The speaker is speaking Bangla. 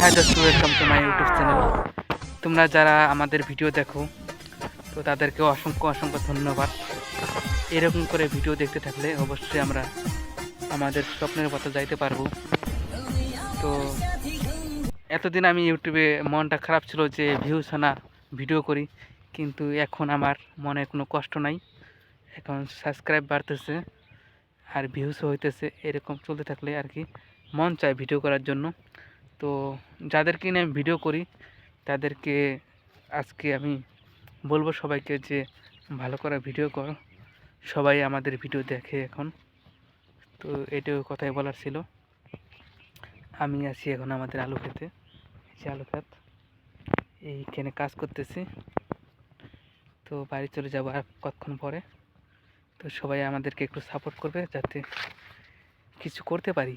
হ্যাঁ দোস্ত welcome to my YouTube channel তোমরা যারা আমাদের ভিডিও দেখো, তো তাদেরকে অসংখ্য অসংখ্য ধন্যবাদ। এরকম করে ভিডিও দেখতে থাকলে অবশ্যই আমরা আমাদের স্বপ্নের পথে যাইতে পারব। তো এতদিন আমি ইউটিউবে মনটা খারাপ ছিল যে ভিউ না ভিডিও করি, কিন্তু এখন আমার মনে কোনো কষ্ট নাই। এখন সাবস্ক্রাইব বাড়তেছে, আর ভিউসও হইতেছে, এরকম চলতে থাকলে আর কি মন চায় ভিডিও করার জন্য। তো যাদেরকে নিয়ে আমি ভিডিও করি, তাদেরকে আজকে আমি বলব সবাইকে যে ভালো করে ভিডিও কর। সবাই আমাদের ভিডিও দেখে এখন। তো এটাও কথাই বলার ছিল। আমি আছি এখন আমাদের আলু খেতে। যে আলু ক্ষেত এইখানে কাজ করতেছি। তো বাড়ি চলে যাব আর কতক্ষণ পরে। তো সবাই আমাদেরকে একটু সাপোর্ট করবে যাতে কিছু করতে পারি।